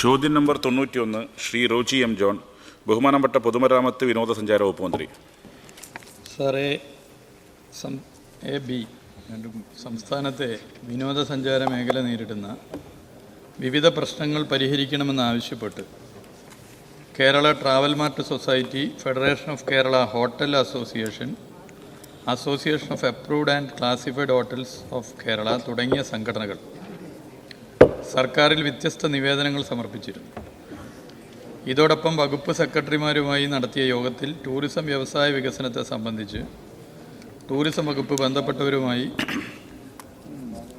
ചോദ്യം നമ്പർ തൊണ്ണൂറ്റിയൊന്ന് Shri Roji M John ബഹുമാനപ്പെട്ട പൊതുമരാമത്ത് വിനോദസഞ്ചാര വകുപ്പ് മന്ത്രി. സാറേ എ ബി സംസ്ഥാനത്തെ വിനോദസഞ്ചാര മേഖല നേരിടുന്ന വിവിധ പ്രശ്നങ്ങൾ പരിഹരിക്കണമെന്നാവശ്യപ്പെട്ട് Kerala travel mart society federation of Kerala hotel association association of approved and classified hotels of Kerala തുടങ്ങിയ സംഘടനകൾ സർക്കാരിൽ വ്യത്യസ്ത നിവേദനങ്ങൾ സമർപ്പിച്ചിരുന്നു. ഇതോടൊപ്പം വകുപ്പ് സെക്രട്ടറിമാരുമായി നടത്തിയ യോഗത്തിൽ ടൂറിസം വ്യവസായ വികസനത്തെ സംബന്ധിച്ച് ടൂറിസം വകുപ്പ് ബന്ധപ്പെട്ടവരുമായി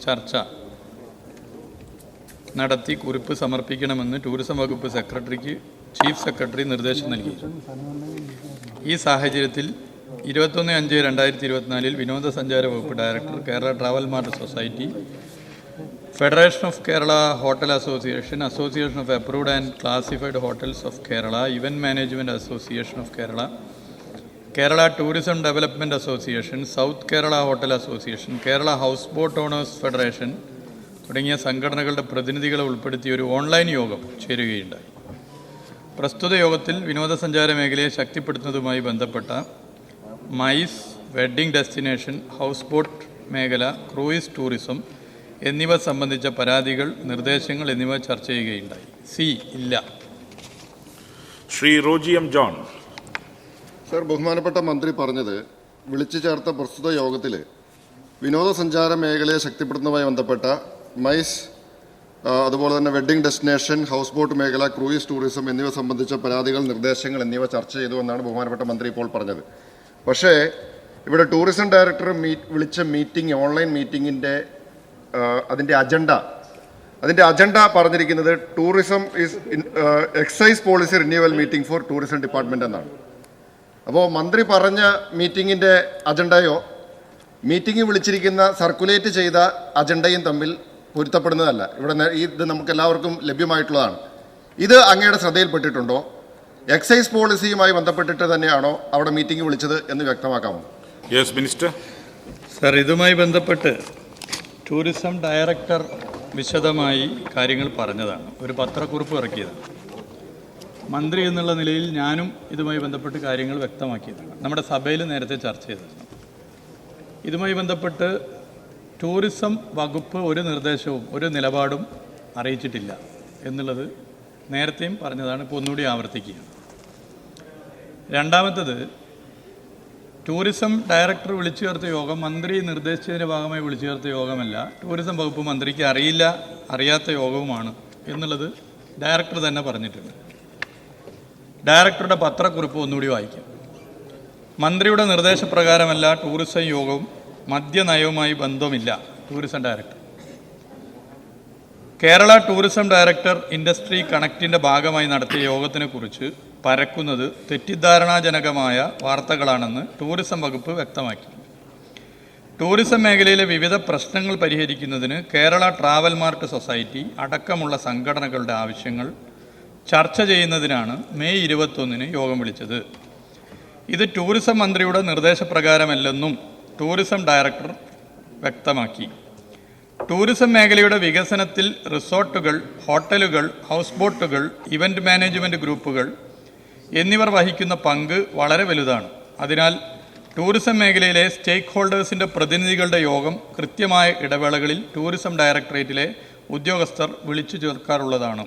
ചർച്ച നടത്തി കുറിപ്പ് സമർപ്പിക്കണമെന്ന് ടൂറിസം വകുപ്പ് സെക്രട്ടറിക്ക് ചീഫ് സെക്രട്ടറി നിർദ്ദേശം നൽകി. ഈ സാഹചര്യത്തിൽ ഇരുപത്തൊന്ന് അഞ്ച് രണ്ടായിരത്തി ഇരുപത്തിനാലിൽ വിനോദസഞ്ചാര വകുപ്പ് director Kerala travel mart society federation of Kerala hotel association association of approved and classified hotels of Kerala event management association of Kerala Kerala tourism development association south Kerala hotel association Kerala house boat owners federation തുടങ്ങിയ സംഘടനകളുടെ പ്രതിനിധികളെ ഉൾപ്പെടുത്തിയ ഒരു online യോഗം ചേരുകയുണ്ടായി. പ്രസ്തുത യോഗത്തിൽ വിനോദസഞ്ചാര മേഖലയെ ശക്തിപ്പെടുത്തുന്നതുമായി ബന്ധപ്പെട്ട MICE wedding destination house boat മേഖല ക്രൂയിസ് ടൂറിസം എന്നിവ സംബന്ധിച്ച പരാതികൾ നിർദ്ദേശങ്ങൾ എന്നിവ ചർച്ച ചെയ്യുകയുണ്ടായി. സി ഇല്ല. Shri Roji M John. Sir ബഹുമാനപ്പെട്ട മന്ത്രി പറഞ്ഞത് വിളിച്ചു ചേർത്ത പ്രസ്തുത യോഗത്തിൽ വിനോദസഞ്ചാര മേഖലയെ ശക്തിപ്പെടുത്തുന്നതുമായി ബന്ധപ്പെട്ട മൈസ് അതുപോലെ തന്നെ വെഡ്ഡിംഗ് ഡെസ്റ്റിനേഷൻ ഹൗസ് ബോട്ട് മേഖല ക്രൂയിസ് ടൂറിസം എന്നിവ സംബന്ധിച്ച പരാതികൾ നിർദ്ദേശങ്ങൾ എന്നിവ ചർച്ച ചെയ്തു എന്നാണ് ബഹുമാനപ്പെട്ട മന്ത്രി ഇപ്പോൾ പറഞ്ഞത്. പക്ഷേ ഇവിടെ ടൂറിസം ഡയറക്ടർ മീ വിളിച്ച മീറ്റിംഗ് ഓൺലൈൻ മീറ്റിംഗിന്റെ അതിന്റെ അജണ്ട. അതിന്റെ അജണ്ട പറഞ്ഞിരിക്കുന്നത് tourism is excise policy renewal meeting for tourism department എന്നാണ്. അപ്പോൾ മന്ത്രി പറഞ്ഞ മീറ്റിങ്ങിന്റെ അജണ്ടയോ മീറ്റിംഗ് വിളിച്ചിരിക്കുന്ന സർക്കുലേറ്റ് ചെയ്ത അജണ്ടയും തമ്മിൽ പൊരുത്തപ്പെടുന്നതല്ല. ഇവിടെ ഇത് നമുക്ക് എല്ലാവർക്കും ലഭ്യമായിട്ടുള്ളതാണ്. ഇത് അങ്ങയുടെ ശ്രദ്ധയിൽപ്പെട്ടിട്ടുണ്ടോ? എക്സൈസ് പോളിസിയുമായി ബന്ധപ്പെട്ടിട്ട് തന്നെയാണോ അവിടെ മീറ്റിംഗ് വിളിച്ചത് എന്ന് വ്യക്തമാക്കാമോ? യെസ് മിനിസ്റ്റർ സർ ഇതുമായി ബന്ധപ്പെട്ട് ടൂറിസം ഡയറക്ടർ വിശദമായി കാര്യങ്ങൾ പറഞ്ഞതാണ്. ഒരു പത്രക്കുറിപ്പ് ഇറക്കിയതാണ്. മന്ത്രി എന്നുള്ള നിലയിൽ ഞാനും ഇതുമായി ബന്ധപ്പെട്ട് കാര്യങ്ങൾ വ്യക്തമാക്കിയതാണ്. നമ്മുടെ സഭയിൽ നേരത്തെ ചർച്ച ചെയ്തതാണ് ഇതുമായി ബന്ധപ്പെട്ട് ടൂറിസം വകുപ്പ് ഒരു നിർദ്ദേശവും ഒരു നിലപാടും അറിയിച്ചിട്ടില്ല എന്നുള്ളത് നേരത്തെയും പറഞ്ഞതാണ് ഇപ്പോൾ ഒന്നുകൂടി ആവർത്തിക്കുക രണ്ടാമത്തത് ടൂറിസം ഡയറക്ടർ വിളിച്ചു ചേർത്ത യോഗം മന്ത്രി നിർദ്ദേശിച്ചതിന്റെ ഭാഗമായി വിളിച്ചു ചേർത്ത യോഗമല്ല. ടൂറിസം വകുപ്പ് മന്ത്രിക്ക് അറിയില്ല അറിയാത്ത യോഗവുമാണ് എന്നുള്ളത് ഡയറക്ടർ തന്നെ പറഞ്ഞിട്ടുണ്ട്. ഡയറക്ടറുടെ പത്രക്കുറിപ്പ് ഒന്നുകൂടി വായിക്കാം. മന്ത്രിയുടെ നിർദ്ദേശപ്രകാരമല്ല ടൂറിസം യോഗവും മദ്യനയവുമായി ബന്ധമില്ല tourism director. Kerala tourism director industry കണക്റ്റിന്റെ ഭാഗമായി നടത്തിയ യോഗത്തിനെ കുറിച്ച് പരക്കുന്നത് തെറ്റിദ്ധാരണാജനകമായ വാർത്തകളാണെന്ന് ടൂറിസം വകുപ്പ് വ്യക്തമാക്കി. ടൂറിസം മേഖലയിലെ വിവിധ പ്രശ്നങ്ങൾ പരിഹരിക്കുന്നതിന് കേരള ട്രാവൽ മാർട്ട് സൊസൈറ്റി അടക്കമുള്ള സംഘടനകളുടെ ആവശ്യങ്ങൾ ചർച്ച ചെയ്യുന്നതിനാണ് മെയ് ഇരുപത്തൊന്നിന് യോഗം വിളിച്ചത്. ഇത് ടൂറിസം മന്ത്രിയുടെ നിർദ്ദേശപ്രകാരമല്ലെന്നും ടൂറിസം ഡയറക്ടർ വ്യക്തമാക്കി. ടൂറിസം മേഖലയുടെ വികസനത്തിൽ റിസോർട്ടുകൾ ഹോട്ടലുകൾ ഹൗസ് ബോട്ടുകൾ ഇവന്റ് മാനേജ്മെന്റ് ഗ്രൂപ്പുകൾ എന്നിവർ വഹിക്കുന്ന പങ്ക് വളരെ വലുതാണ്. അതിനാൽ ടൂറിസം മേഖലയിലെ സ്റ്റേക്ക് ഹോൾഡേഴ്സിന്റെ പ്രതിനിധികളുടെ യോഗം കൃത്യമായ ഇടവേളകളിൽ ടൂറിസം ഡയറക്ടറേറ്റിലെ ഉദ്യോഗസ്ഥർ വിളിച്ചു ചേർക്കാറുള്ളതാണ്.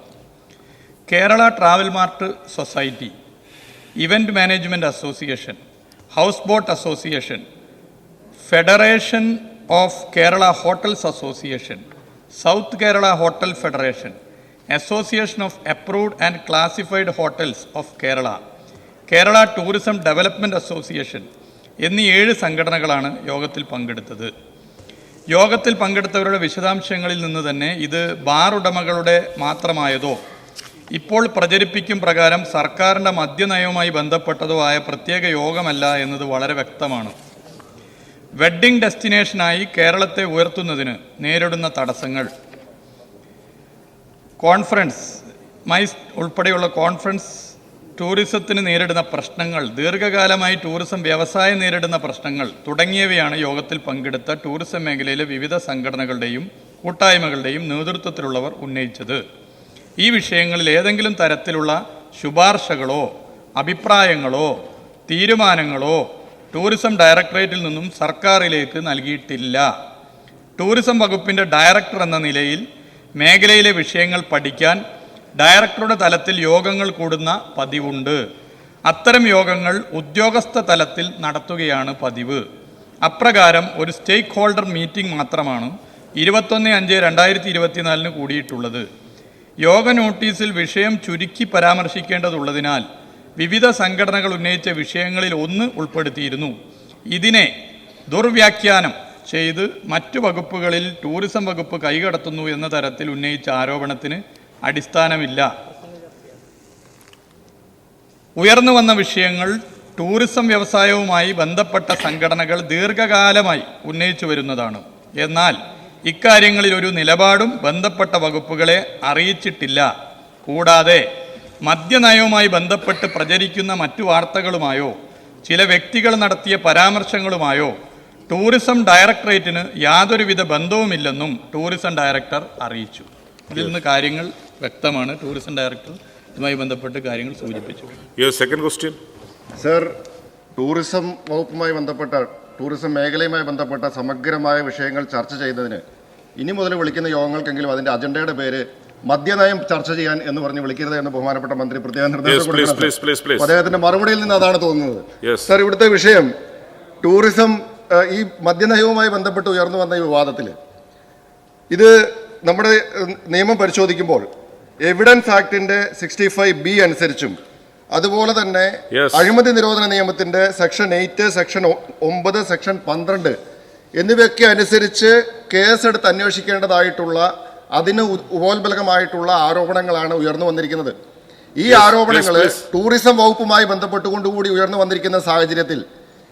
Kerala travel mart society event management association house boat association federation of Kerala hotels association south Kerala hotel federation association of approved and classified hotels of Kerala Kerala tourism development association എന്നീ ഏഴ് സംഘടനകളാണ് യോഗത്തിൽ പങ്കെടുത്തത്. യോഗത്തിൽ പങ്കെടുത്തവരുടെ വിശദാംശങ്ങളിൽ നിന്ന് തന്നെ ഇത് bar ഉടമകളുടെ മാത്രമായതോ ഇപ്പോൾ പ്രചരിപ്പിക്കും പ്രകാരം സർക്കാരിന്റെ മദ്യനയവുമായി ബന്ധപ്പെട്ടതോ ആയ പ്രത്യേക യോഗമല്ല എന്നത് വളരെ വ്യക്തമാണ്. വെഡ്ഡിംഗ് ഡെസ്റ്റിനേഷനായി കേരളത്തെ ഉയർത്തുന്നതിന് നേരിടുന്ന തടസ്സങ്ങൾ കോൺഫറൻസ് മൈസ് ഉൾപ്പെടെയുള്ള കോൺഫറൻസ് ടൂറിസത്തിന് നേരിടുന്ന പ്രശ്നങ്ങൾ ദീർഘകാലമായി ടൂറിസം വ്യവസായം നേരിടുന്ന പ്രശ്നങ്ങൾ തുടങ്ങിയവയാണ് യോഗത്തിൽ പങ്കെടുത്ത ടൂറിസം മേഖലയിലെ വിവിധ സംഘടനകളുടെയും കൂട്ടായ്മകളുടെയും നേതൃത്വത്തിലുള്ളവർ ഉന്നയിച്ചത്. ഈ വിഷയങ്ങളിൽ ഏതെങ്കിലും തരത്തിലുള്ള ശുപാർശകളോ അഭിപ്രായങ്ങളോ തീരുമാനങ്ങളോ ടൂറിസം ഡയറക്ടറേറ്റിൽ നിന്നും സർക്കാരിലേക്ക് നൽകിയിട്ടില്ല. ടൂറിസം വകുപ്പിന്റെ ഡയറക്ടർ എന്ന നിലയിൽ മേഖലയിലെ വിഷയങ്ങൾ പഠിക്കാൻ ഡയറക്ടറുടെ തലത്തിൽ യോഗങ്ങൾ കൂടുന്ന പതിവുണ്ട്. അത്തരം യോഗങ്ങൾ ഉദ്യോഗസ്ഥ തലത്തിൽ നടത്തുകയാണ് പതിവ്. അപ്രകാരം ഒരു സ്റ്റേക്ക് ഹോൾഡർ മീറ്റിംഗ് മാത്രമാണ് ഇരുപത്തൊന്ന് അഞ്ച് രണ്ടായിരത്തി ഇരുപത്തിനാലിന് കൂടിയിട്ടുള്ളത്. യോഗ നോട്ടീസിൽ വിഷയം ചുരുക്കി പരാമർശിക്കേണ്ടതുള്ളതിനാൽ വിവിധ സംഘടനകൾ ഉന്നയിച്ച വിഷയങ്ങളിൽ ഒന്ന് ഉൾപ്പെടുത്തിയിരുന്നു. ഇതിനെ ദുർവ്യാഖ്യാനം ചെയ്ത് മറ്റു വകുപ്പുകളിൽ ടൂറിസം വകുപ്പ് കൈകടത്തുന്നു എന്ന തരത്തിൽ ഉന്നയിച്ച ആരോപണത്തിന് അടിസ്ഥാനമില്ല. ഉയർന്നു വന്ന വിഷയങ്ങൾ ടൂറിസം വ്യവസായവുമായി ബന്ധപ്പെട്ട സംഘടനകൾ ദീർഘകാലമായി ഉന്നയിച്ചു വരുന്നതാണ്. എന്നാൽ ഇക്കാര്യങ്ങളിൽ ഒരു നിലപാടും ബന്ധപ്പെട്ട വകുപ്പുകളെ അറിയിച്ചിട്ടില്ല. കൂടാതെ മദ്യനയവുമായി ബന്ധപ്പെട്ട് പ്രചരിക്കുന്ന മറ്റു വാർത്തകളുമായോ ചില വ്യക്തികൾ നടത്തിയ പരാമർശങ്ങളുമായോ ടൂറിസം ഡയറക്ടറേറ്റിന് യാതൊരുവിധ ബന്ധവുമില്ലെന്നും ടൂറിസം ഡയറക്ടർ അറിയിച്ചു. ഇതിൽ നിന്ന് കാര്യങ്ങൾ വ്യക്തമാണ്. ടൂറിസം ഡയറക്ടർ ഇതുമായി ബന്ധപ്പെട്ട് കാര്യങ്ങൾ സൂചിപ്പിച്ചു. സെക്കൻഡ് ക്വസ്റ്റ്യൻ സർ ടൂറിസം വകുപ്പുമായി ബന്ധപ്പെട്ട ടൂറിസം മേഖലയുമായി ബന്ധപ്പെട്ട സമഗ്രമായ വിഷയങ്ങൾ ചർച്ച ചെയ്യുന്നതിന് ഇനി മുതൽ വിളിക്കുന്ന യോഗങ്ങൾക്കെങ്കിലും അതിന്റെ അജണ്ടയുടെ പേര് മദ്യനയം ചർച്ച ചെയ്യാൻ എന്ന് പറഞ്ഞ് വിളിക്കരുത് എന്ന് ബഹുമാനപ്പെട്ട മന്ത്രി പ്രത്യേക നിർദ്ദേശം. അദ്ദേഹത്തിന്റെ മറുപടിയിൽ നിന്ന് അതാണ് തോന്നുന്നത്. സർ ഇവിടുത്തെ വിഷയം ടൂറിസം ഈ മദ്യനയവുമായി ബന്ധപ്പെട്ട് ഉയർന്നു വന്ന ഈ വിവാദത്തിൽ ഇത് നമ്മുടെ നിയമം പരിശോധിക്കുമ്പോൾ എവിഡൻസ് ആക്ടിന്റെ സിക്സ്റ്റി ഫൈവ് ബി അനുസരിച്ചും അതുപോലെ തന്നെ. അഴിമതി നിരോധന നിയമത്തിന്റെ സെക്ഷൻ എയ്റ്റ് സെക്ഷൻ ഒമ്പത് സെക്ഷൻ പന്ത്രണ്ട് എന്നിവയൊക്കെ അനുസരിച്ച് കേസെടുത്ത് അന്വേഷിക്കേണ്ടതായിട്ടുള്ള അതിന് ഉപോത്ബലകമായിട്ടുള്ള ആരോപണങ്ങളാണ് ഉയർന്നു വന്നിരിക്കുന്നത് ഈ ആരോപണങ്ങൾ ടൂറിസം വകുപ്പുമായി ബന്ധപ്പെട്ടുകൊണ്ടുകൂടി ഉയർന്നു വന്നിരിക്കുന്ന സാഹചര്യത്തിൽ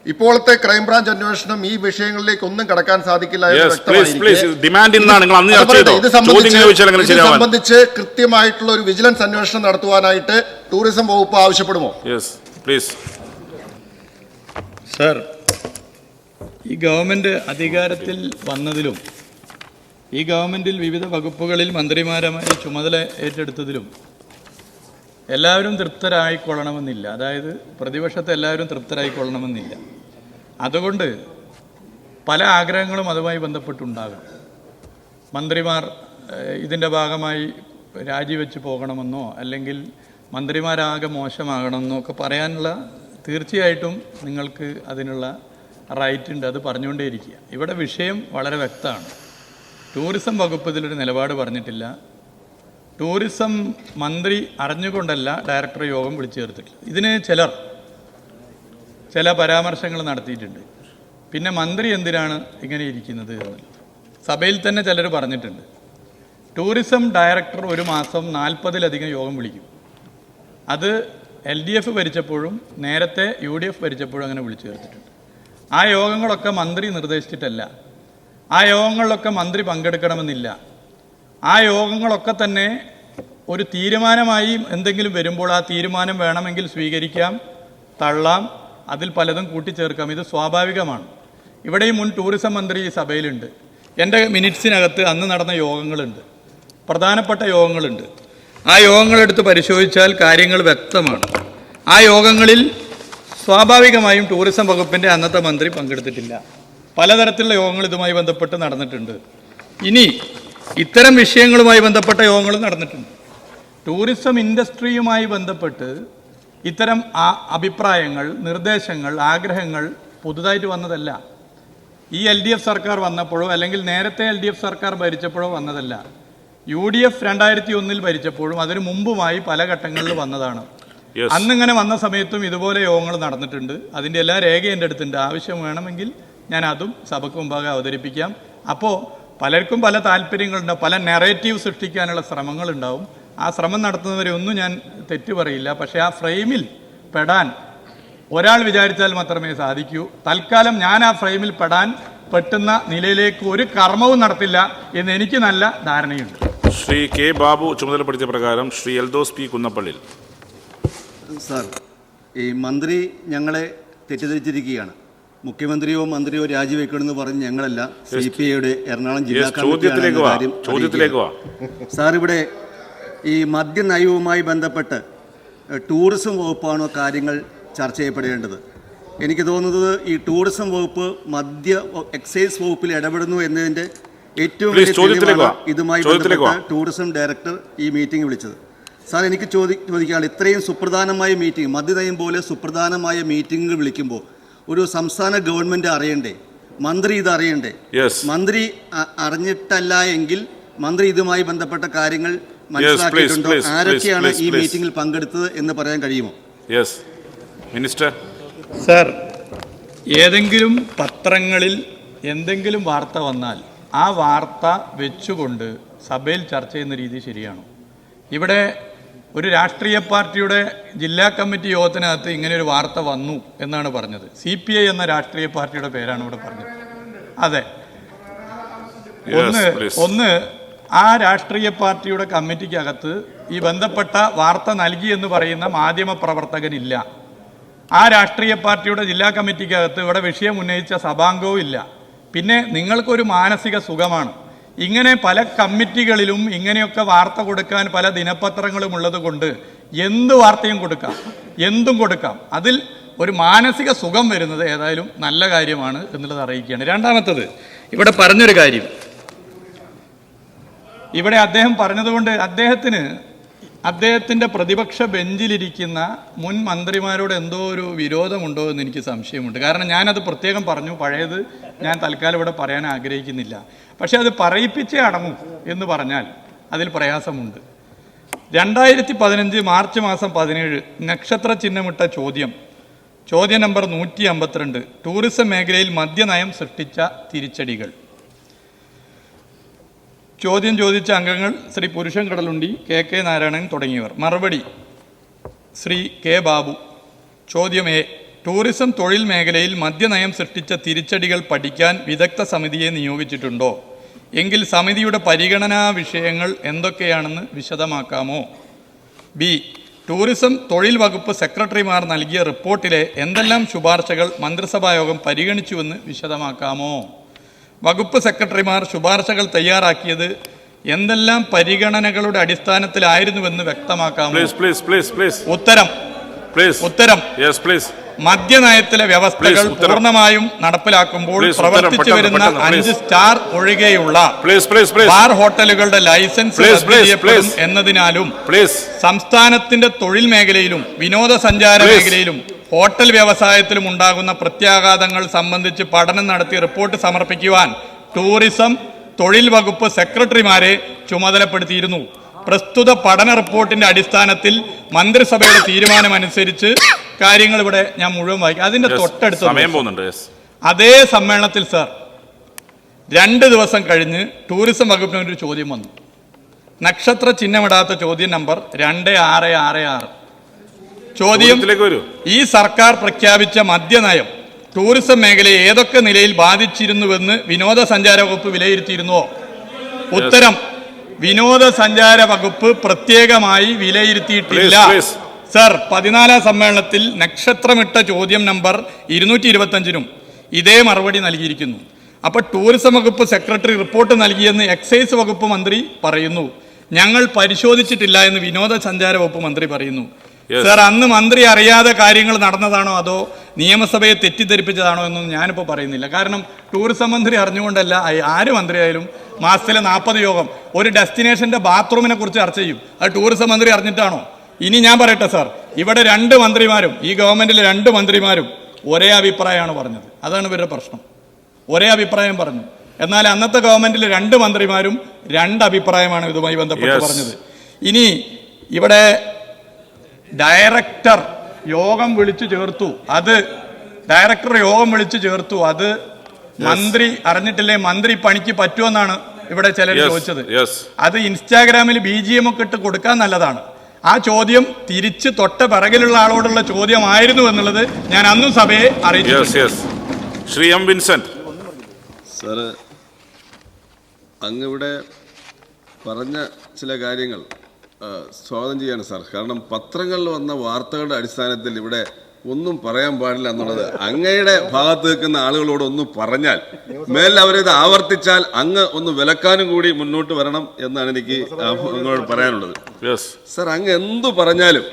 ഇപ്പോഴത്തെ ക്രൈംബ്രാഞ്ച് അന്വേഷണം ഈ വിഷയങ്ങളിലേക്ക് ഒന്നും കടക്കാൻ സാധിക്കില്ല? ഇത് സംബന്ധിച്ച് കൃത്യമായിട്ടുള്ള ഒരു വിജിലൻസ് അന്വേഷണം നടത്തുവാനായിട്ട് ടൂറിസം വകുപ്പ് ആവശ്യപ്പെടുമോ? യെസ് പ്ലീസ് സർ ഈ ഗവൺമെന്റ് അധികാരത്തിൽ വന്നതിലും ഈ ഗവൺമെന്റിൽ വിവിധ വകുപ്പുകളിൽ മന്ത്രിമാരമായി ചുമതല ഏറ്റെടുത്തതിലും എല്ലാവരും തൃപ്തരായിക്കൊള്ളണമെന്നില്ല. അതായത് പ്രതിപക്ഷത്തെ എല്ലാവരും തൃപ്തരായിക്കൊള്ളണമെന്നില്ല. അതുകൊണ്ട് പല ആഗ്രഹങ്ങളും അതുമായി ബന്ധപ്പെട്ടുണ്ടാകാം. മന്ത്രിമാർ ഇതിന്റെ ഭാഗമായി രാജിവെച്ച് പോകണമെന്നോ അല്ലെങ്കിൽ മന്ത്രിമാരാകെ മോശമാകണമെന്നോ ഒക്കെ പറയാനുള്ള തീർച്ചയായിട്ടും നിങ്ങൾക്ക് അതിനുള്ള റൈറ്റ് ഉണ്ട്. അത് പറഞ്ഞുകൊണ്ടേയിരിക്കുക. ഇവിടെ വിഷയം വളരെ വ്യക്തമാണ്. ടൂറിസം വകുപ്പ് ഇതിലൊരു നിലപാട് പറഞ്ഞിട്ടില്ല. ടൂറിസം മന്ത്രി അറിഞ്ഞുകൊണ്ടല്ല ഡയറക്ടർ യോഗം വിളിച്ചു ചേർത്തിട്ടില്ല ഇതിന് ചിലർ ചില പരാമർശങ്ങൾ നടത്തിയിട്ടുണ്ട്. പിന്നെ മന്ത്രി എന്തിനാണ് ഇങ്ങനെ ഇരിക്കുന്നത് എന്നുള്ളത്. സഭയിൽ തന്നെ ചിലർ പറഞ്ഞിട്ടുണ്ട്. ടൂറിസം ഡയറക്ടർ ഒരു മാസം നാൽപ്പതിലധികം യോഗം വിളിക്കും. അത് എൽ ഡി എഫ് ഭരിച്ചപ്പോഴും നേരത്തെ യു ഡി എഫ് ഭരിച്ചപ്പോഴും അങ്ങനെ വിളിച്ചു ചേർത്തിട്ടുണ്ട്. ആ യോഗങ്ങളൊക്കെ മന്ത്രി നിർദ്ദേശിച്ചിട്ടല്ല. ആ യോഗങ്ങളിലൊക്കെ മന്ത്രി പങ്കെടുക്കണമെന്നില്ല. ആ യോഗങ്ങളൊക്കെ തന്നെ ഒരു തീരുമാനമായി എന്തെങ്കിലും വരുമ്പോൾ ആ തീരുമാനം വേണമെങ്കിൽ സ്വീകരിക്കാം തള്ളാം അതിൽ പലതും കൂട്ടിച്ചേർക്കാം. ഇത് സ്വാഭാവികമാണ്. ഇവിടെയും മുൻ ടൂറിസം മന്ത്രി ഈ സഭയിലുണ്ട്. എന്റെ മിനിറ്റ്സിനകത്ത് അന്ന് നടന്ന യോഗങ്ങളുണ്ട്. പ്രധാനപ്പെട്ട യോഗങ്ങളുണ്ട്. ആ യോഗങ്ങളെടുത്ത് പരിശോധിച്ചാൽ കാര്യങ്ങൾ വ്യക്തമാണ്. ആ യോഗങ്ങളിൽ സ്വാഭാവികമായും ടൂറിസം വകുപ്പിന്റെ അന്നത്തെ മന്ത്രി പങ്കെടുത്തിട്ടില്ല. പലതരത്തിലുള്ള യോഗങ്ങൾ ഇതുമായി ബന്ധപ്പെട്ട് നടന്നിട്ടുണ്ട്. ഇനി ഇത്തരം വിഷയങ്ങളുമായി ബന്ധപ്പെട്ട യോഗങ്ങൾ നടന്നിട്ടുണ്ട്. ടൂറിസം ഇൻഡസ്ട്രിയുമായി ബന്ധപ്പെട്ട് ഇത്തരം ആ- അഭിപ്രായങ്ങൾ നിർദ്ദേശങ്ങൾ ആഗ്രഹങ്ങൾ പുതുതായിട്ട് വന്നതല്ല. ഈ എൽ ഡി എഫ് സർക്കാർ വന്നപ്പോഴോ അല്ലെങ്കിൽ നേരത്തെ എൽ ഡി എഫ് സർക്കാർ ഭരിച്ചപ്പോഴോ വന്നതല്ല. യു ഡി എഫ് രണ്ടായിരത്തി ഒന്നിൽ ഭരിച്ചപ്പോഴും അതിനു മുമ്പുമായി പല ഘട്ടങ്ങളിൽ വന്നതാണ്. അന്നിങ്ങനെ വന്ന സമയത്തും ഇതുപോലെ യോഗങ്ങൾ നടന്നിട്ടുണ്ട്. അതിന്റെ എല്ലാ രേഖ എന്റെ അടുത്തുണ്ട്. ആവശ്യം വേണമെങ്കിൽ ഞാൻ അതും സഭയ്ക്ക് മുമ്പാകെ അവതരിപ്പിക്കാം. അപ്പോൾ പലർക്കും പല താല്പര്യങ്ങളുണ്ടാവും. പല നെറേറ്റീവ് സൃഷ്ടിക്കാനുള്ള ശ്രമങ്ങളുണ്ടാവും. ആ ശ്രമം നടത്തുന്നവരെ ഒന്നും ഞാൻ തെറ്റു പറയില്ല. പക്ഷേ ആ ഫ്രെയിമിൽ പെടാൻ ഒരാൾ വിചാരിച്ചാൽ മാത്രമേ സാധിക്കൂ. തൽക്കാലം ഞാൻ ആ ഫ്രെയിമിൽ പെടാൻ പെട്ടുന്ന നിലയിലേക്ക് ഒരു കർമ്മവും നടത്തില്ല എന്ന് എനിക്ക് നല്ല ധാരണയുണ്ട്. ശ്രീ കെ ബാബു ചുമതലപ്പെടുത്തിയ പ്രകാരം ശ്രീ എൽദോസ് പി കുന്നപ്പള്ളിൽ സാർ ഈ മന്ത്രി ഞങ്ങളെ തെറ്റിദ്ധരിച്ചിരിക്കുകയാണ്. മുഖ്യമന്ത്രിയോ മന്ത്രിയോ രാജിവെക്കണമെന്ന് പറഞ്ഞ് ഞങ്ങളല്ല സി പി ഐയുടെ എറണാകുളം ജില്ലാ Yes, ചോദ്യത്തിലേക്ക് സാർ ഇവിടെ ഈ മദ്യനയവുമായി ബന്ധപ്പെട്ട് ടൂറിസം വകുപ്പാണോ കാര്യങ്ങൾ ചർച്ച ചെയ്യപ്പെടേണ്ടത്. എനിക്ക് തോന്നുന്നത് ഈ ടൂറിസം വകുപ്പ് മദ്യ എക്സൈസ് വകുപ്പിൽ ഇടപെടുന്നു എന്നതിന്റെ ഏറ്റവും വലിയ. ഇതുമായി ബന്ധപ്പെട്ട ടൂറിസം ഡയറക്ടർ ഈ മീറ്റിംഗ് വിളിച്ചത്. സാർ എനിക്ക് ചോദി ചോദിക്കാണ് ഇത്രയും സുപ്രധാനമായ മീറ്റിംഗ് മദ്യനയം പോലെ സുപ്രധാനമായ മീറ്റിംഗ് വിളിക്കുമ്പോൾ ഒരു സംസ്ഥാന ഗവൺമെന്റ് അറിയണ്ടേ? മന്ത്രി ഇത് അറിയണ്ടേ? മന്ത്രി അറിഞ്ഞിട്ടല്ല എങ്കിൽ മന്ത്രി ഇതുമായി ബന്ധപ്പെട്ട കാര്യങ്ങൾ മനസ്സിലാക്കിയിട്ടുണ്ടോ? ആരൊക്കെയാണ് ഈ മീറ്റിംഗിൽ പങ്കെടുത്തത് എന്ന് പറയാൻ കഴിയുമോ? യെസ് മിനിസ്റ്റർ സർ ഏതെങ്കിലും പത്രങ്ങളിൽ എന്തെങ്കിലും വാർത്ത വന്നാൽ ആ വാർത്ത വെച്ചുകൊണ്ട് സഭയിൽ ചർച്ച ചെയ്യുന്ന രീതി ശരിയാണോ? ഇവിടെ ഒരു രാഷ്ട്രീയ പാർട്ടിയുടെ ജില്ലാ കമ്മിറ്റി യോഗത്തിനകത്ത് ഇങ്ങനെ ഒരു വാർത്ത വന്നു എന്നാണ് പറഞ്ഞത്. സി പി ഐ എന്ന രാഷ്ട്രീയ പാർട്ടിയുടെ പേരാണ് ഇവിടെ പറഞ്ഞത്. അതെ. ഒന്ന് ഒന്ന് ആ രാഷ്ട്രീയ പാർട്ടിയുടെ കമ്മിറ്റിക്കകത്ത് ഈ ബന്ധപ്പെട്ട വാർത്ത നൽകി എന്ന് പറയുന്ന മാധ്യമ പ്രവർത്തകനില്ല ആ രാഷ്ട്രീയ പാർട്ടിയുടെ ജില്ലാ കമ്മിറ്റിക്കകത്ത് ഇവിടെ വിഷയം ഉന്നയിച്ച സഭാംഗവും ഇല്ല. പിന്നെ നിങ്ങൾക്കൊരു മാനസിക സുഖമാണ്. ഇങ്ങനെ പല കമ്മിറ്റികളിലും ഇങ്ങനെയൊക്കെ വാർത്ത കൊടുക്കാൻ പല ദിനപത്രങ്ങളും ഉള്ളത് കൊണ്ട് എന്ത് വാർത്തയും കൊടുക്കാം എന്തും കൊടുക്കാം. അതിൽ ഒരു മാനസിക സുഖം വരുന്നത് ഏതായാലും നല്ല കാര്യമാണ് എന്നുള്ളത് അറിയിക്കുകയാണ്. രണ്ടാമത്തത് ഇവിടെ പറഞ്ഞൊരു കാര്യം. ഇവിടെ അദ്ദേഹം പറഞ്ഞതുകൊണ്ട് അദ്ദേഹത്തിന് അദ്ദേഹത്തിന്റെ പ്രതിപക്ഷ ബെഞ്ചിലിരിക്കുന്ന മുൻ മന്ത്രിമാരോട് എന്തോ ഒരു വിരോധമുണ്ടോ എന്ന് എനിക്ക് സംശയമുണ്ട്. കാരണം ഞാനത് പ്രത്യേകം പറഞ്ഞു പഴയത് ഞാൻ തൽക്കാലം ഇവിടെ പറയാൻ ആഗ്രഹിക്കുന്നില്ല. പക്ഷെ അത് പറയിപ്പിച്ചേ അടങ്ങും എന്ന് പറഞ്ഞാൽ അതിൽ പ്രയാസമുണ്ട്. രണ്ടായിരത്തി പതിനഞ്ച് മാർച്ച് മാസം പതിനേഴ് നക്ഷത്ര ചിഹ്നമിട്ട ചോദ്യം. ചോദ്യ നമ്പർ നൂറ്റി അമ്പത്തിരണ്ട് ടൂറിസം മേഖലയിൽ മദ്യനയം സൃഷ്ടിച്ച തിരിച്ചടികൾ. ചോദ്യം ചോദിച്ച അംഗങ്ങൾ ശ്രീ പുരുഷൻ കടലുണ്ടി കെ കെ നാരായണൻ തുടങ്ങിയവർ. മറുപടി ശ്രീ കെ ബാബു. ചോദ്യം എ ടൂറിസം തൊഴിൽ മേഖലയിൽ മദ്യനയം സൃഷ്ടിച്ച തിരിച്ചടികൾ പഠിക്കാൻ വിദഗ്ധ സമിതിയെ നിയോഗിച്ചിട്ടുണ്ടോ? എങ്കിൽ സമിതിയുടെ പരിഗണനാ വിഷയങ്ങൾ എന്തൊക്കെയാണെന്ന് വിശദമാക്കാമോ? ബി ടൂറിസം തൊഴിൽ വകുപ്പ് സെക്രട്ടറിമാർ നൽകിയ റിപ്പോർട്ടിലെ എന്തെല്ലാം ശുപാർശകൾ മന്ത്രിസഭായോഗം പരിഗണിച്ചുവെന്ന് വിശദമാക്കാമോ? വകുപ്പ് സെക്രട്ടറിമാർ ശുപാർശകൾ തയ്യാറാക്കിയത് എന്തെല്ലാം പരിഗണനകളുടെ അടിസ്ഥാനത്തിലായിരുന്നുവെന്ന് വ്യക്തമാക്കാം ഉത്തരം. ഉത്തരം. മദ്യനയത്തിലെ വ്യവസ്ഥകൾ പൂർണമായും നടപ്പിലാക്കുമ്പോൾ പ്രവർത്തിച്ചു വരുന്ന അഞ്ച് സ്റ്റാർ ഒഴികെയുള്ള ബാർ ഹോട്ടലുകളുടെ ലൈസൻസ്. എന്നതിനാലും സംസ്ഥാനത്തിന്റെ തൊഴിൽ മേഖലയിലും വിനോദസഞ്ചാര മേഖലയിലും ഹോട്ടൽ വ്യവസായത്തിലും ഉണ്ടാകുന്ന പ്രത്യാഘാതങ്ങൾ സംബന്ധിച്ച് പഠനം നടത്തി റിപ്പോർട്ട് സമർപ്പിക്കുവാൻ ടൂറിസം തൊഴിൽ വകുപ്പ് സെക്രട്ടറിമാരെ ചുമതലപ്പെടുത്തിയിരുന്നു. പ്രസ്തുത പഠന റിപ്പോർട്ടിന്റെ അടിസ്ഥാനത്തിൽ മന്ത്രിസഭയുടെ തീരുമാനമനുസരിച്ച് കാര്യങ്ങൾ ഇവിടെ ഞാൻ മുഴുവൻ വായിക്കും. അതിന്റെ തൊട്ടടുത്ത അതേ സമ്മേളനത്തിൽ സാർ രണ്ട് ദിവസം കഴിഞ്ഞ് ടൂറിസം വകുപ്പിന് ഒരു ചോദ്യം വന്നു. നക്ഷത്ര ചിഹ്നമിടാത്ത ചോദ്യം നമ്പർ രണ്ട് ആറ് ആറ് ആറ്. ചോദ്യം ഈ സർക്കാർ പ്രഖ്യാപിച്ച മദ്യനയം ടൂറിസം മേഖലയെ ഏതൊക്കെ നിലയിൽ ബാധിച്ചിരുന്നുവെന്ന് വിനോദസഞ്ചാര വകുപ്പ് വിലയിരുത്തിയിരുന്നുവോ ഉത്തരം വിനോദസഞ്ചാര വകുപ്പ് പ്രത്യേകമായി വിലയിരുത്തിയിട്ടില്ല. സർ പതിനാലാം സമ്മേളനത്തിൽ നക്ഷത്രമിട്ട ചോദ്യം നമ്പർ ഇരുന്നൂറ്റി ഇരുപത്തഞ്ചിനും ഇതേ മറുപടി നൽകിയിരിക്കുന്നു. അപ്പൊ ടൂറിസം വകുപ്പ് സെക്രട്ടറി റിപ്പോർട്ട് നൽകിയെന്ന് എക്സൈസ് വകുപ്പ് മന്ത്രി പറയുന്നു. ഞങ്ങൾ പരിശോധിച്ചിട്ടില്ല എന്ന് വിനോദസഞ്ചാര വകുപ്പ് മന്ത്രി പറയുന്നു. സർ അന്ന് മന്ത്രി അറിയാതെ കാര്യങ്ങൾ നടന്നതാണോ അതോ നിയമസഭയെ തെറ്റിദ്ധരിപ്പിച്ചതാണോ എന്നൊന്നും ഞാനിപ്പോൾ പറയുന്നില്ല. കാരണം ടൂറിസം മന്ത്രി അറിഞ്ഞുകൊണ്ടല്ല ആര് മന്ത്രിയായാലും മാസത്തിലെ നാൽപ്പത് യോഗം. ഒരു ഡെസ്റ്റിനേഷന്റെ ബാത്റൂമിനെ കുറിച്ച് ചർച്ച ചെയ്യും. അത് ടൂറിസം മന്ത്രി അറിഞ്ഞിട്ടാണോ? ഇനി ഞാൻ പറയട്ടെ സാർ. ഇവിടെ രണ്ട് മന്ത്രിമാരും ഈ ഗവൺമെന്റിലെ രണ്ട് മന്ത്രിമാരും ഒരേ അഭിപ്രായമാണ് പറഞ്ഞത്. അതാണ് ഇവരുടെ പ്രശ്നം. ഒരേ അഭിപ്രായം പറഞ്ഞു. എന്നാൽ അന്നത്തെ ഗവൺമെന്റിലെ രണ്ട് മന്ത്രിമാരും രണ്ട് അഭിപ്രായമാണ് ഇതുമായി ബന്ധപ്പെട്ട്. പറഞ്ഞത്. ഇനി ഇവിടെ ഡയറക്ടർ യോഗം വിളിച്ചു ചേർത്തു. അത് ഡയറക്ടർ യോഗം വിളിച്ചു ചേർത്തു. അത് മന്ത്രി അറിഞ്ഞിട്ടില്ലേ? മന്ത്രി പണിക്ക് പറ്റുമെന്നാണ് ഇവിടെ ചിലർ ചോദിച്ചത്. അത് ഇൻസ്റ്റാഗ്രാമിൽ ബി ജി എം ഒക്കെ ഇട്ട് കൊടുക്കാൻ നല്ലതാണ്. ആ ചോദ്യം തിരിച്ച് തൊട്ട പിറകിലുള്ള ആളോടുള്ള ചോദ്യമായിരുന്നു എന്നുള്ളത് ഞാൻ അന്നും സഭയെ അറിയിച്ചു yes yes Shri M Vincent. Sir അങ്ങിവിടെ പറഞ്ഞ ചില കാര്യങ്ങൾ സ്വാഗതം ചെയ്യാണ് സാർ. കാരണം പത്രങ്ങളിൽ വന്ന വാർത്തകളുടെ അടിസ്ഥാനത്തിൽ ഇവിടെ ഒന്നും പറയാൻ പാടില്ല എന്നുള്ളത് അങ്ങയുടെ ഭാഗത്ത് നിൽക്കുന്ന ആളുകളോട് ഒന്ന് പറഞ്ഞാൽ മേലിൽ അവരിത് ആവർത്തിച്ചാൽ അങ്ങ് ഒന്ന് വിലക്കാനും കൂടി മുന്നോട്ട് വരണം എന്നാണ് എനിക്ക് നിങ്ങളോട് പറയാനുള്ളത്. സർ അങ്ങ് എന്തു പറഞ്ഞാലും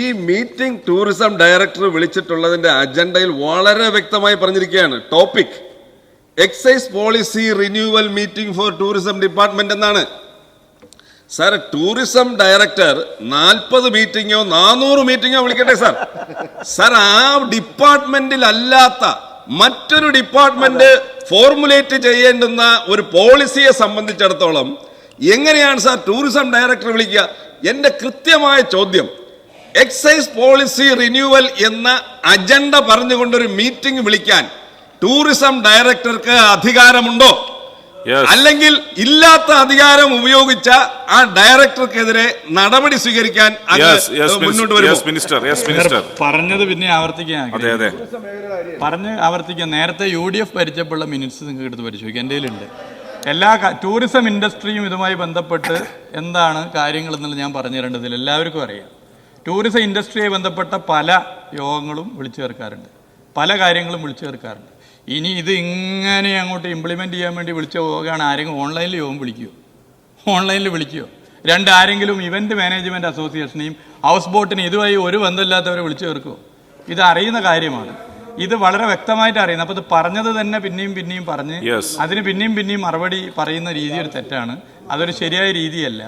ഈ മീറ്റിംഗ് ടൂറിസം ഡയറക്ടർ വിളിച്ചിട്ടുള്ളതിന്റെ അജണ്ടയിൽ വളരെ വ്യക്തമായി പറഞ്ഞിരിക്കുകയാണ്. Topic excise policy renewal meeting for tourism department എന്നാണ്. സാർ ടൂറിസം ഡയറക്ടർ നാൽപ്പത് മീറ്റിങ്ങോ നാനൂറ് മീറ്റിങ്ങോ വിളിക്കട്ടെ സാർ. സാർ ആ ഡിപ്പാർട്ട്മെന്റിൽ അല്ലാത്ത മറ്റൊരു ഡിപ്പാർട്ട്മെന്റ് ഫോർമുലേറ്റ് ചെയ്യേണ്ടുന്ന ഒരു പോളിസിയെ സംബന്ധിച്ചിടത്തോളം എങ്ങനെയാണ് സാർ ടൂറിസം ഡയറക്ടർ വിളിക്കുക? എന്റെ കൃത്യമായ ചോദ്യം എക്സൈസ് പോളിസി റിന്യൂവൽ എന്ന അജണ്ട പറഞ്ഞുകൊണ്ടൊരു മീറ്റിംഗ് വിളിക്കാൻ ടൂറിസം ഡയറക്ടർക്ക് അധികാരമുണ്ടോ? അല്ലെങ്കിൽ ഇല്ലാത്ത അധികാരം ഉപയോഗിച്ച ആ ഡയറക്ടർക്കെതിരെ നടപടി സ്വീകരിക്കാൻ മുന്നോട്ട് മിനിസ്റ്റർ യെസ് മിനിസ്റ്റർ പറഞ്ഞത് പിന്നെ ആവർത്തിക്കാൻ അതെ അതെ. പറഞ്ഞ് ആവർത്തിക്കാൻ. നേരത്തെ യു ഡി എഫ് ഭരിച്ചപ്പോഴുള്ള മിനിറ്റ്സ് നിങ്ങൾക്ക് എടുത്ത് പരിശോധിക്കാം എന്റെ കയ്യിലുണ്ട്. എല്ലാ ടൂറിസം ഇൻഡസ്ട്രിയും ഇതുമായി ബന്ധപ്പെട്ട് എന്താണ് കാര്യങ്ങൾ എന്നുള്ളത് ഞാൻ പറഞ്ഞു തരേണ്ടതില്ല. എല്ലാവർക്കും അറിയാം. ടൂറിസം ഇൻഡസ്ട്രിയെ ബന്ധപ്പെട്ട പല യോഗങ്ങളും വിളിച്ചു ചേർക്കാറുണ്ട്. പല കാര്യങ്ങളും വിളിച്ചു ചേർക്കാറുണ്ട്. ഇനി ഇത് ഇങ്ങനെ അങ്ങോട്ട് ഇംപ്ലിമെന്റ് ചെയ്യാൻ വേണ്ടി വിളിച്ച പോകുകയാണ് ആരെങ്കിലും ഓൺലൈനിൽ യോഗം വിളിക്കുമോ ഓൺലൈനിൽ വിളിക്കുമോ രണ്ട് ആരെങ്കിലും ഇവന്റ് മാനേജ്മെന്റ് അസോസിയേഷനെയും ഹൗസ് ബോട്ടിനെ ഇതുമായി ഒരു ബന്ധമില്ലാത്തവരെ വിളിച്ചു ചേർക്കുമോ ഇത് അറിയുന്ന കാര്യമാണ്. ഇത് വളരെ വ്യക്തമായിട്ട് അറിയുന്നത് അപ്പോൾ ഇത് പറഞ്ഞത് തന്നെ പിന്നെയും പിന്നെയും പറഞ്ഞ്. അതിന് പിന്നെയും പിന്നെയും മറുപടി പറയുന്ന രീതി ഒരു തെറ്റാണ്. അതൊരു ശരിയായ രീതിയല്ല.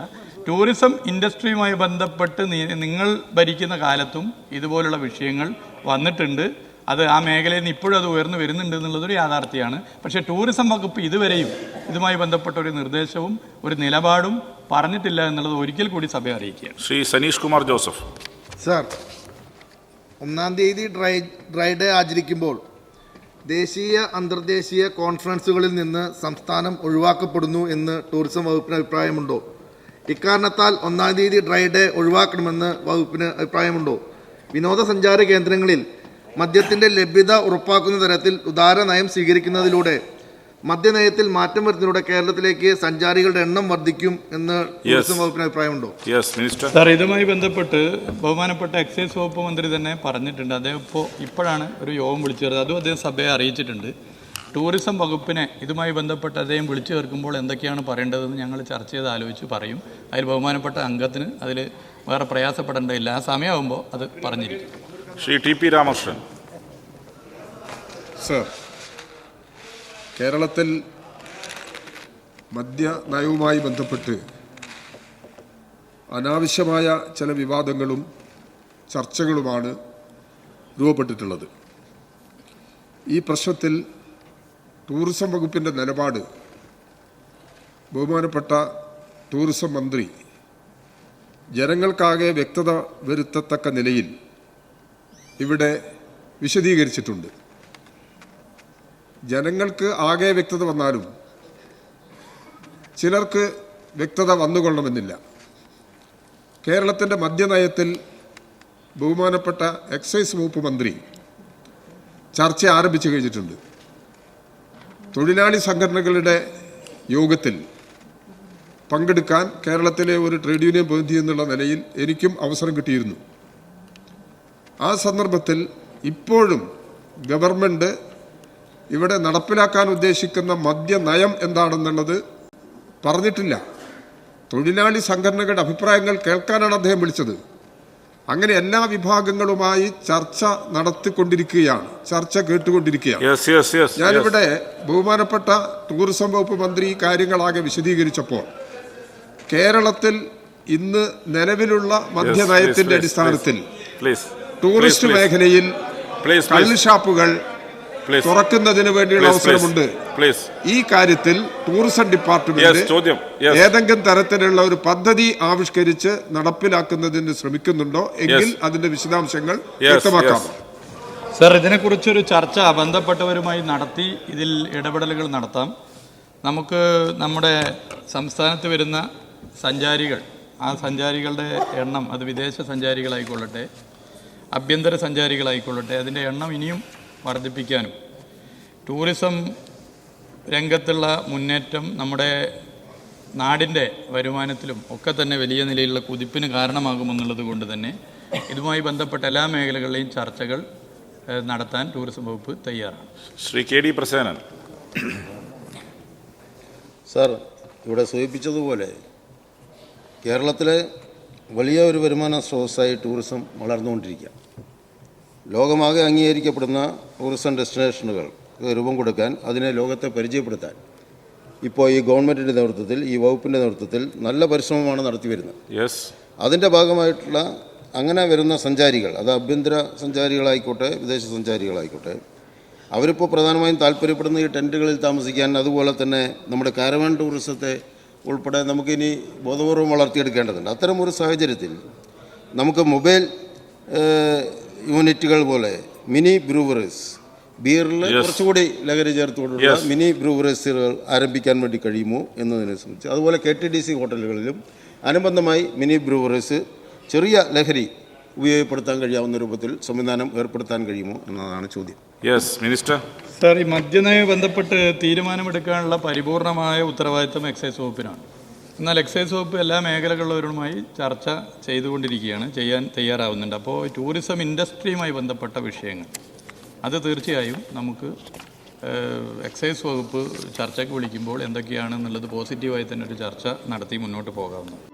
ടൂറിസം ഇൻഡസ്ട്രിയുമായി ബന്ധപ്പെട്ട് നിങ്ങൾ ഭരിക്കുന്ന കാലത്തും ഇതുപോലുള്ള വിഷയങ്ങൾ വന്നിട്ടുണ്ട്. അത് ആ മേഖലയിൽ നിന്ന് ഇപ്പോഴും അത് ഉയർന്നു വരുന്നുണ്ട് എന്നുള്ളതൊരു യാഥാർത്ഥ്യമാണ്. പക്ഷേ ടൂറിസം വകുപ്പ് ഇതുവരെയും ഇതുമായി ബന്ധപ്പെട്ട ഒരു നിർദ്ദേശവും ഒരു നിലപാടും പറഞ്ഞിട്ടില്ല എന്നുള്ളത് ഒരിക്കൽ കൂടി സഭയെ അറിയിക്കുകയാണ്. ശ്രീ സനീഷ് കുമാർ ജോസഫ്. സാർ ഒന്നാം തീയതി ഡ്രൈ ഡ്രൈ ഡേ ആചരിക്കുമ്പോൾ ദേശീയ അന്തർദേശീയ കോൺഫറൻസുകളിൽ നിന്ന് സംസ്ഥാനം ഒഴിവാക്കപ്പെടുന്നു എന്ന് ടൂറിസം വകുപ്പിന് അഭിപ്രായമുണ്ടോ? ഇക്കാരണത്താൽ ഒന്നാം തീയതി ഡ്രൈ ഡേ ഒഴിവാക്കണമെന്ന് വകുപ്പിന് അഭിപ്രായമുണ്ടോ? വിനോദസഞ്ചാര കേന്ദ്രങ്ങളിൽ മദ്യത്തിന്റെ ലഭ്യത ഉറപ്പാക്കുന്ന തരത്തിൽ ഉദാര നയം സ്വീകരിക്കുന്നതിലൂടെ മദ്യനയത്തിൽ മാറ്റം വരുന്നതിലൂടെ കേരളത്തിലേക്ക് സഞ്ചാരികളുടെ എണ്ണം വർദ്ധിക്കും എന്ന് ടൂറിസം വകുപ്പിന് അഭിപ്രായമുണ്ടോ? യെസ് മിനിസ്റ്റർ സാർ ഇതുമായി ബന്ധപ്പെട്ട് ബഹുമാനപ്പെട്ട എക്സൈസ് വകുപ്പ് മന്ത്രി തന്നെ പറഞ്ഞിട്ടുണ്ട്. അദ്ദേഹം ഇപ്പോൾ ഇപ്പോഴാണ് ഒരു യോഗം വിളിച്ചു ചേർത്തത് അതും അദ്ദേഹം സഭയെ അറിയിച്ചിട്ടുണ്ട്. ടൂറിസം വകുപ്പിനെ ഇതുമായി ബന്ധപ്പെട്ട് അദ്ദേഹം വിളിച്ചു ചേർക്കുമ്പോൾ എന്തൊക്കെയാണ് പറയേണ്ടതെന്ന് ഞങ്ങൾ ചർച്ച ചെയ്ത് ആലോചിച്ച് പറയും. അതിൽ ബഹുമാനപ്പെട്ട അംഗത്തിന് അതിൽ വേറെ പ്രയാസപ്പെടേണ്ടതില്ല. ആ സമയമാകുമ്പോൾ അത് പറഞ്ഞിരിക്കും. Shri T P Ramakrishnan. Sir കേരളത്തിൽ മദ്യ നയവുമായി ബന്ധപ്പെട്ട് അനാവശ്യമായ ചില വിവാദങ്ങളും ചർച്ചകളുമാണ് രൂപപ്പെട്ടിട്ടുള്ളത്. ഈ പ്രശ്നത്തിൽ ടൂറിസം വകുപ്പിന്റെ നിലപാട് ബഹുമാനപ്പെട്ട ടൂറിസം മന്ത്രി ജനങ്ങൾക്കാകെ വ്യക്തത വരുത്തത്തക്ക നിലയിൽ ഇവിടെ വിശദീകരിച്ചിട്ടുണ്ട്. ജനങ്ങൾക്ക് ആകെ വ്യക്തത വന്നാലും ചിലർക്ക് വ്യക്തത വന്നുകൊള്ളണമെന്നില്ല. കേരളത്തിന്റെ മദ്യനയത്തിൽ ബഹുമാനപ്പെട്ട എക്സൈസ് വകുപ്പ് മന്ത്രി ചർച്ച ആരംഭിച്ചു കഴിഞ്ഞിട്ടുണ്ട്. തൊഴിലാളി സംഘടനകളുടെ യോഗത്തിൽ പങ്കെടുക്കാൻ കേരളത്തിലെ ഒരു ട്രേഡ് യൂണിയൻ പ്രതിനിധി എന്നുള്ള നിലയിൽ എനിക്കും അവസരം കിട്ടിയിരുന്നു. ആ സന്ദർഭത്തിൽ ഇപ്പോഴും ഗവൺമെന്റ് ഇവിടെ നടപ്പിലാക്കാൻ ഉദ്ദേശിക്കുന്ന മദ്യനയം എന്താണെന്നുള്ളത് പറഞ്ഞിട്ടില്ല. തൊഴിലാളി സംഘടനകളുടെ അഭിപ്രായങ്ങൾ കേൾക്കാനാണ് അദ്ദേഹം വിളിച്ചത്. അങ്ങനെ എല്ലാ വിഭാഗങ്ങളുമായി ചർച്ച നടത്തിക്കൊണ്ടിരിക്കുകയാണ്. ചർച്ച കേട്ടുകൊണ്ടിരിക്കുകയാണ്. ഞാനിവിടെ ബഹുമാനപ്പെട്ട ടൂറിസം വകുപ്പ് മന്ത്രി ഈ കാര്യങ്ങളാകെ വിശദീകരിച്ചപ്പോൾ കേരളത്തിൽ ഇന്ന് നിലവിലുള്ള മദ്യനയത്തിന്റെ അടിസ്ഥാനത്തിൽ പ്ലീസ് ടൂറിസ്റ്റ് മേഖലയിൽ കള്ളുഷാപ്പുകൾ കള്ള് ഷാപ്പുകൾ തുറക്കുന്നതിന് വേണ്ടിയുള്ള അവസരമുണ്ട്. പ്ലീസ് ഈ കാര്യത്തിൽ ടൂറിസം ഡിപ്പാർട്ട്മെന്റ് ഏതെങ്കിലും തരത്തിലുള്ള ഒരു പദ്ധതി ആവിഷ്കരിച്ച് നടപ്പിലാക്കുന്നതിന് ശ്രമിക്കുന്നുണ്ടോ എങ്കിൽ അതിന്റെ വിശദാംശങ്ങൾ വ്യക്തമാക്കാം. സർ സർ ഇതിനെക്കുറിച്ചൊരു ചർച്ച ബന്ധപ്പെട്ടവരുമായി നടത്തി ഇതിൽ ഇടപെടലുകൾ നടത്താം. നമുക്ക് നമ്മുടെ സംസ്ഥാനത്ത് വരുന്ന സഞ്ചാരികൾ ആ സഞ്ചാരികളുടെ എണ്ണം അത് വിദേശ സഞ്ചാരികളായിക്കൊള്ളട്ടെ ആഭ്യന്തര സഞ്ചാരികളായിക്കൊള്ളട്ടെ അതിന്റെ എണ്ണം ഇനിയും വർദ്ധിപ്പിക്കാനും. ടൂറിസം രംഗത്തുള്ള മുന്നേറ്റം നമ്മുടെ നാടിന്റെ വരുമാനത്തിലും ഒക്കെ തന്നെ വലിയ നിലയിലുള്ള കുതിപ്പിന് കാരണമാകുമെന്നുള്ളത് കൊണ്ട് തന്നെ ഇതുമായി ബന്ധപ്പെട്ട എല്ലാ മേഖലകളിലെയും ചർച്ചകൾ നടത്താൻ ടൂറിസം വകുപ്പ് തയ്യാറാണ്. Shri K D Prasenan sir ഇവിടെ സൂചിപ്പിച്ചതുപോലെ കേരളത്തിലെ വലിയ ഒരു വരുമാന സ്രോതസ്സായി ടൂറിസം വളർന്നുകൊണ്ടിരിക്കുക. ലോകമാകെ അംഗീകരിക്കപ്പെടുന്ന ടൂറിസം ഡെസ്റ്റിനേഷനുകൾ രൂപം കൊടുക്കാൻ അതിനെ ലോകത്തെ പരിചയപ്പെടുത്താൻ. ഇപ്പോൾ ഈ ഗവൺമെന്റിന്റെ നേതൃത്വത്തിൽ ഈ വകുപ്പിന്റെ നേതൃത്വത്തിൽ നല്ല പരിശ്രമമാണ് നടത്തി വരുന്നത്. യെസ് അതിന്റെ ഭാഗമായിട്ടുള്ള അങ്ങനെ വരുന്ന സഞ്ചാരികൾ അത് ആഭ്യന്തര സഞ്ചാരികളായിക്കോട്ടെ വിദേശ സഞ്ചാരികളായിക്കോട്ടെ അവരിപ്പോൾ പ്രധാനമായും താല്പര്യപ്പെടുന്ന ഈ ടെന്റുകളിൽ താമസിക്കാൻ അതുപോലെ തന്നെ നമ്മുടെ കാരവാൻ ടൂറിസത്തെ ഉൾപ്പെടെ നമുക്കിനി ബോധപൂർവം വളർത്തിയെടുക്കേണ്ടതുണ്ട്. അത്തരം ഒരു സാഹചര്യത്തിൽ നമുക്ക് മൊബൈൽ യൂണിറ്റുകൾ പോലെ മിനി ബ്രൂവറീസ് ബിയറിൽ കുറച്ചുകൂടി ലഹരി ചേർത്തുകൊണ്ടുള്ള മിനി ബ്രൂവറീസുകൾ ആരംഭിക്കാൻ വേണ്ടി കഴിയുമോ എന്നതിനെ സംബന്ധിച്ച് അതുപോലെ കെ ടി ഡി സി ഹോട്ടലുകളിലും അനുബന്ധമായി മിനി ബ്രൂവറീസ് ചെറിയ ലഹരി ഉപയോഗപ്പെടുത്താൻ കഴിയാവുന്ന രൂപത്തിൽ സംവിധാനം ഏർപ്പെടുത്താൻ കഴിയുമോ എന്നതാണ് ചോദ്യം. യെസ് മിനിസ്റ്റർ സാർ ഈ മദ്യനയ ബന്ധപ്പെട്ട് തീരുമാനമെടുക്കാനുള്ള പരിപൂർണമായ ഉത്തരവാദിത്തം എക്സൈസ് വകുപ്പിനാണ്. എന്നാൽ എക്സൈസ് വകുപ്പ് എല്ലാ മേഖലകളിലുള്ളവരുമായി ചർച്ച ചെയ്തുകൊണ്ടിരിക്കുകയാണ് ചെയ്യാൻ തയ്യാറാവുന്നുണ്ട്. അപ്പോൾ ടൂറിസം ഇൻഡസ്ട്രിയുമായി ബന്ധപ്പെട്ട വിഷയങ്ങൾ. അത് തീർച്ചയായും നമുക്ക് എക്സൈസ് വകുപ്പ് ചർച്ചയ്ക്ക് വിളിക്കുമ്പോൾ എന്തൊക്കെയാണെന്നുള്ളത് പോസിറ്റീവായി തന്നെ ഒരു ചർച്ച നടത്തി മുന്നോട്ട് പോകാവുന്നതാണ്.